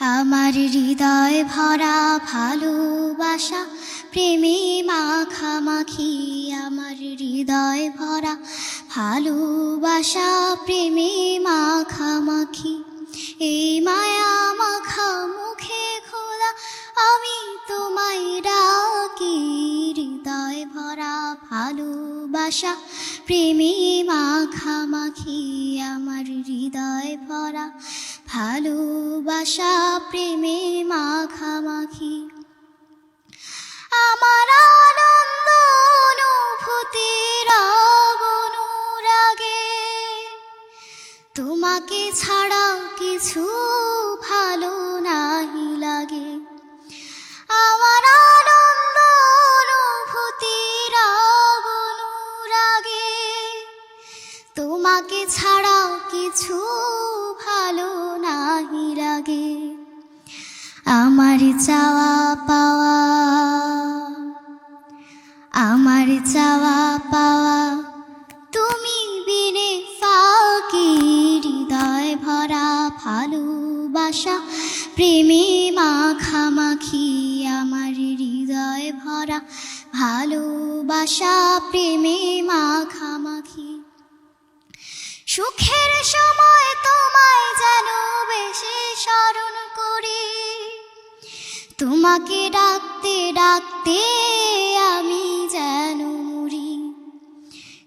আমার হৃদয় ভরা ভালোবাসা, প্রেমে মাখামাখি আমার হৃদয় ভরা ভালোবাসা, প্রেমে মাখামাখি। এই মায়া মাখা মুখে খোলা, আমি তোমায় ডাকি। হৃদয় ভরা ভালোবাসা, প্রেমে মাখামাখি আমার হৃদয় ভরা ভালোবাসা, প্রেমে মাখামাখি। আমার আনন্দ অনুভূতির অনুরাগে। তোমাকে ছাড়া কিছু ভালো নাহি লাগে। আমার আনন্দ অনুভূতির অনুরাগে। তোমাকে ছাড়া কিছু ভালো আমার চাওয়া পাওয়া, আমার চাওয়া পাওয়া, তুমি বিনে ফাঁকি হৃদয় ভরা ভালোবাসা, প্রেমে মাখামাখি আমার হৃদয় ভরা ভালোবাসা, প্রেমে মাখামাখি। সুখের সময় তোমায় তোমাকে ডাকতে ডাকতে আমি যেন মরি।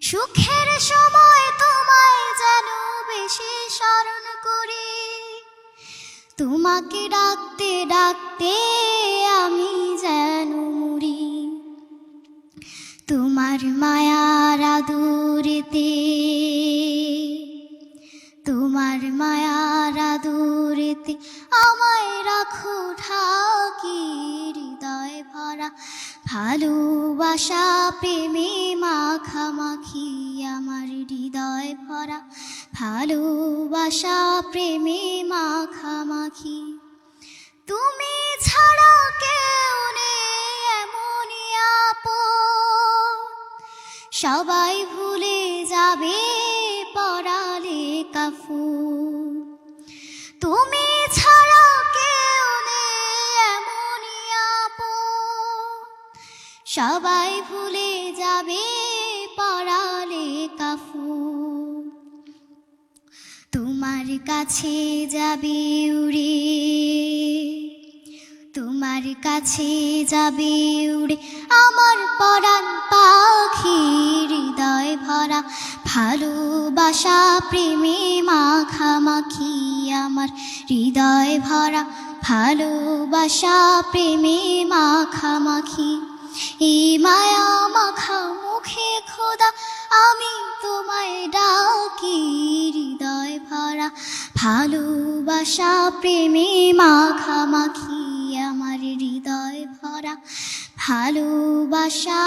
সুখের সময় তোমায় যেন বেশি স্মরণ করি। তোমাকে ডাকতে ডাকতে আমি যেন মরি। তোমার মায়ার আদুরেতে তোমার মায়ার আদুরেতে আমায় রাখো ঠাকি হৃদয় ভরা। ভালোবাসা, প্রেমে মাখামাখি আমার হৃদয় ভরা। ভালোবাসা, প্রেমে মাখামাখি। তুমি সবাই ভুলে যাবে পড়ালে কাফু। তুমি ছাড়া কেউ নেই সবাই ভুলে যাবে পড়ালে কাফু। তোমার কাছে যাবে উড়ে। তোমার কাছে যাবে উড়ে আমার পরাণ পাখি হৃদয় ভরা। ভালোবাসা, প্রেমে মাখামাখি আমার হৃদয় ভরা। ভালোবাসা, প্রেমে মাখামাখি। এই মায়া মাখা মুখে খোদা, আমি তোমায় ডাকি হৃদয় ভরা। ভালোবাসা, প্রেমে মাখামাখি ভালোবাসা